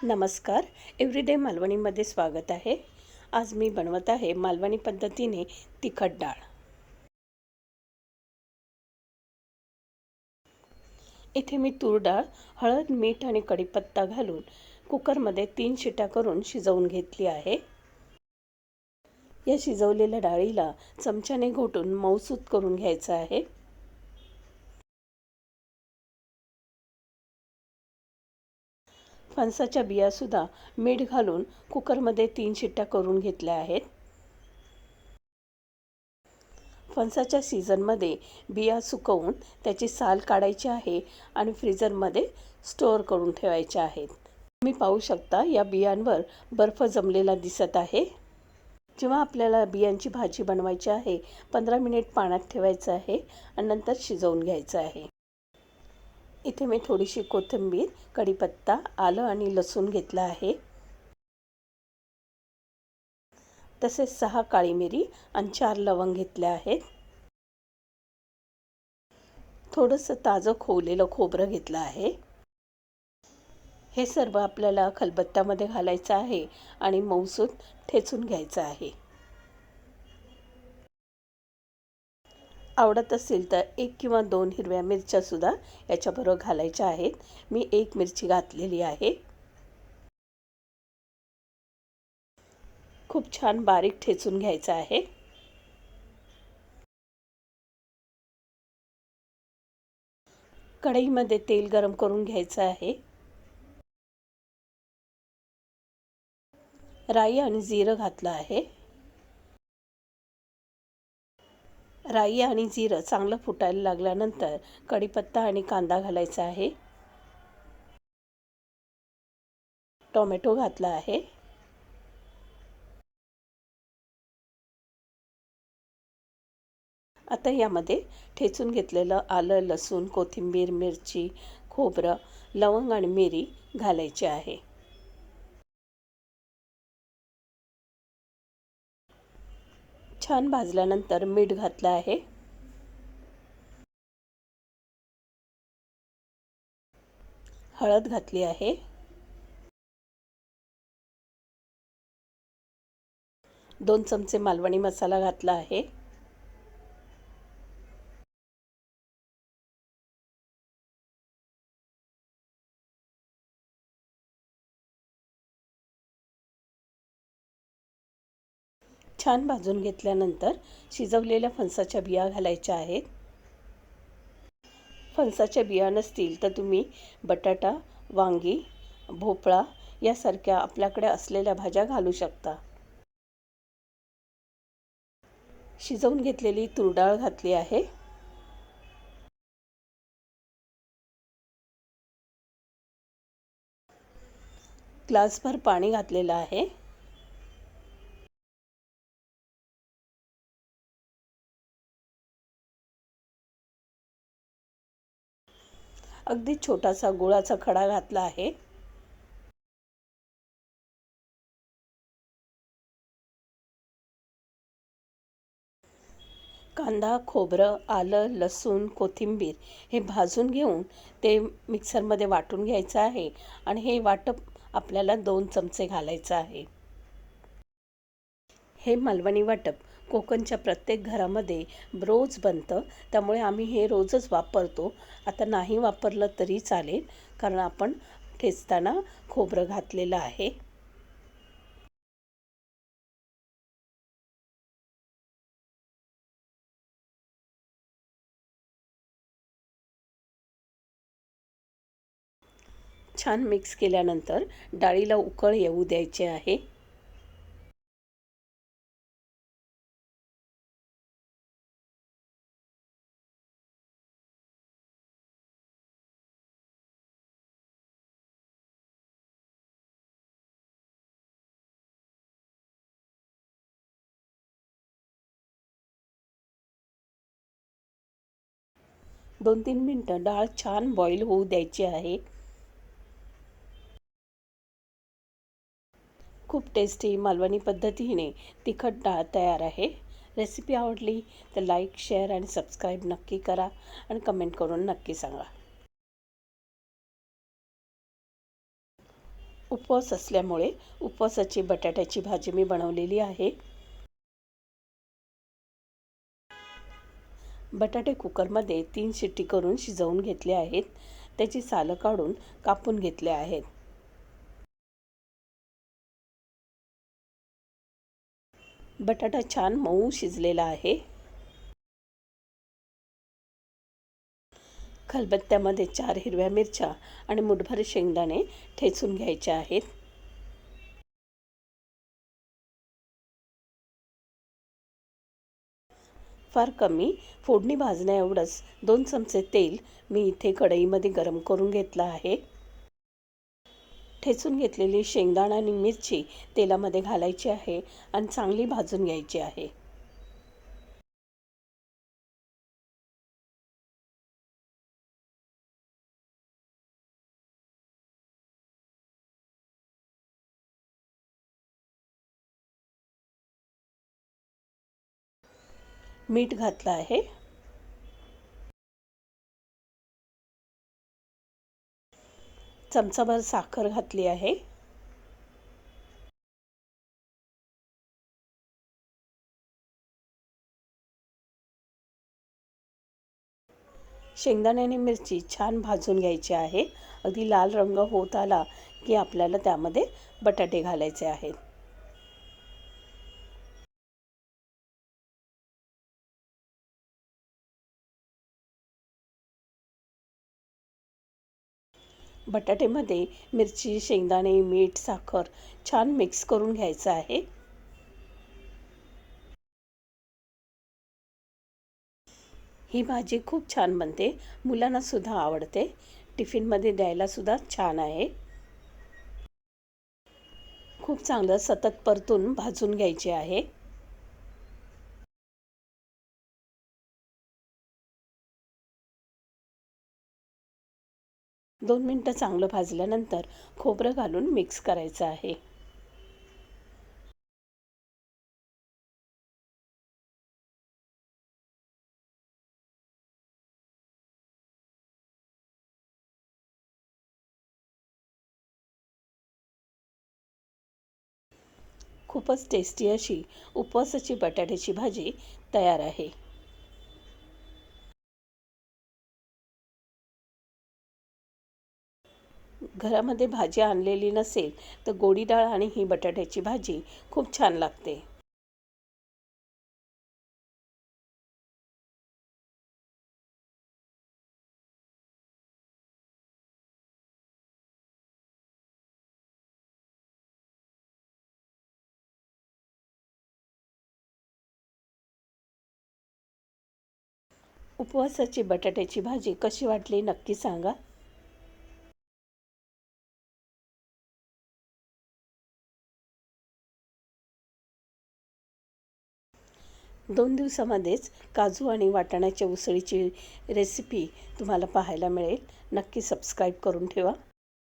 नमस्कार. एव्हरीडे मालवणीमध्ये स्वागत आहे. आज मी बनवत आहे मालवणी पद्धतीने तिखट डाळ. इथे मी तूर डाळ हळद मीठ आणि कढीपत्ता घालून कुकरमध्ये तीन शिट्या करून शिजवून घेतली आहे. या शिजवलेल्या डाळीला चमच्याने घोटून मऊसूत करून घ्यायचं आहे. फणसाच्या बियासुद्धा मीठ घालून कुकरमध्ये तीन शिट्ट्या करून घेतल्या आहेत. फणसाच्या सीझनमध्ये बिया सुकवून त्याची साल काढायची आहे आणि फ्रीजरमध्ये स्टोअर करून ठेवायच्या आहेत. तुम्ही पाहू शकता या बियांवर बर्फ जमलेला दिसत आहे. जेव्हा आपल्याला बियांची भाजी बनवायची आहे पंधरा मिनिट पाण्यात ठेवायचं आहे आणि नंतर शिजवून घ्यायचं आहे. इथे मी थोडीशी कोथिंबीर कढीपत्ता आलं आणि लसूण घेतला आहे. तसेच सहा काळी मिरी आणि चार लवंग घेतल्या आहेत. थोडंसं ताजं खोवलेलं खोबरं घेतलं आहे. हे सर्व आपल्याला खलबत्त्यामध्ये घालायचं आहे आणि मऊसूत ठेचून घ्यायचं आहे. आवडत असेल तर एक किंवा दोन हिरव्या मिरच्यासुद्धा याच्याबरोबर घालायच्या आहेत. मी एक मिरची घातलेली आहे. खूप छान बारीक ठेचून घ्यायचं आहे. कढईमध्ये तेल गरम करून घ्यायचं आहे. राई आणि जिरं घातलं आहे. राई आणि जिरं चांगलं फुटायला लागल्यानंतर कढीपत्ता आणि कांदा घालायचा आहे. टोमॅटो घातला आहे. आता यामध्ये ठेचून घेतलेलं आलं लसूण कोथिंबीर मिरची खोबरं लवंग आणि मिरी घालायची आहे. छान भाजल्यानंतर मीठ घातलं आहे. हळद घातली आहे. दोन चमचे मालवणी मसाला घातला आहे. छान भाजून घेतल्यानंतर शिजवलेल्या फणसाच्या बिया घालायच्या आहेत. फणसाच्या बिया नसतील तर तुम्ही बटाटा वांगी भोपळा यासारख्या आपल्याकडे असलेल्या भाज्या घालू शकता. शिजवून घेतलेली तुरडाळ घातली आहे. ग्लासभर पाणी घातलेलं आहे. अगदी छोटासा गुळाचा खडा घातला आहे. कांदा खोबरं आलं लसूण कोथिंबीर हे भाजून घेऊन ते मिक्सरमध्ये वाटून घ्यायचं आहे आणि हे वाटप आपल्याला दोन चमचे घालायचं आहे. हे मालवणी वाटप. कोकणच्या प्रत्येक घरामध्ये रोज बनतं. त्यामुळे आम्ही हे रोजच वापरतो. आता नाही वापरलं तरी चालेल कारण आपण ठेचताना खोबरं घातलेलं आहे. छान मिक्स केल्यानंतर डाळीला उकळ येऊ द्यायचे आहे. दोन तीन मिनटं डाळ छान बॉईल होऊ द्यायची आहे. खूप टेस्टी मालवणी पद्धतीने तिखट डाळ तयार आहे. रेसिपी आवडली तर लाईक शेअर आणि सबस्क्राईब नक्की करा आणि कमेंट करून नक्की सांगा. उपवास असल्यामुळे उपवासाची बटाट्याची भाजी मी बनवलेली आहे. बटाटे कुकरमध्ये तीन शिट्टी करून शिजवून घेतले आहेत. त्याची सालं काढून कापून घेतले आहेत. बटाटा छान मऊ शिजलेला आहे. खलबत्त्यामध्ये चार हिरव्या मिरच्या आणि मुठभर शेंगदाणे ठेचून घ्यायचे आहेत. फार कमी. फोडणी भाजण्या एवढंच. दोन चमचे तेल मी इथे कढईमध्ये गरम करून घेतलं आहे. ठेचून घेतलेली शेंगदाणा आणि मिरची तेलामध्ये घालायची आहे आणि चांगली भाजून घ्यायची आहे. मीठ घातलं आहे. चमचाभर साखर घातली आहे. शेंगदाणे आणि मिरची छान भाजून घ्यायची आहे. अगदी लाल रंग होत आला की आपल्याला त्यामध्ये बटाटे घालायचे आहेत. बटाट्यामध्ये मिरची शेंगदाणे मीठ साखर छान मिक्स करून घ्यायचं आहे. ही भाजी खूप छान बनते. मुलांनासुद्धा आवडते. टिफिनमध्ये द्यायलासुद्धा छान आहे. खूप चांगलं सतत परतून भाजून घ्यायचे आहे. दोन मिनटं चांगलं भाजल्यानंतर खोबरं घालून मिक्स करायचं आहे. खूपच टेस्टी अशी उपवासाची बटाट्याची भाजी तयार आहे. घरामध्ये भाजी आणलेली नसेल तर गोडी डाळ आणि ही बटाट्याची भाजी खूप छान लागते. उपवासाची बटाट्याची भाजी कशी वाटली नक्की सांगा. दोन दिवसामध्येच काजू आणि वाटाण्याच्या उसळीची रेसिपी तुम्हाला पाहायला मिळेल. नक्की सबस्क्राईब करून ठेवा.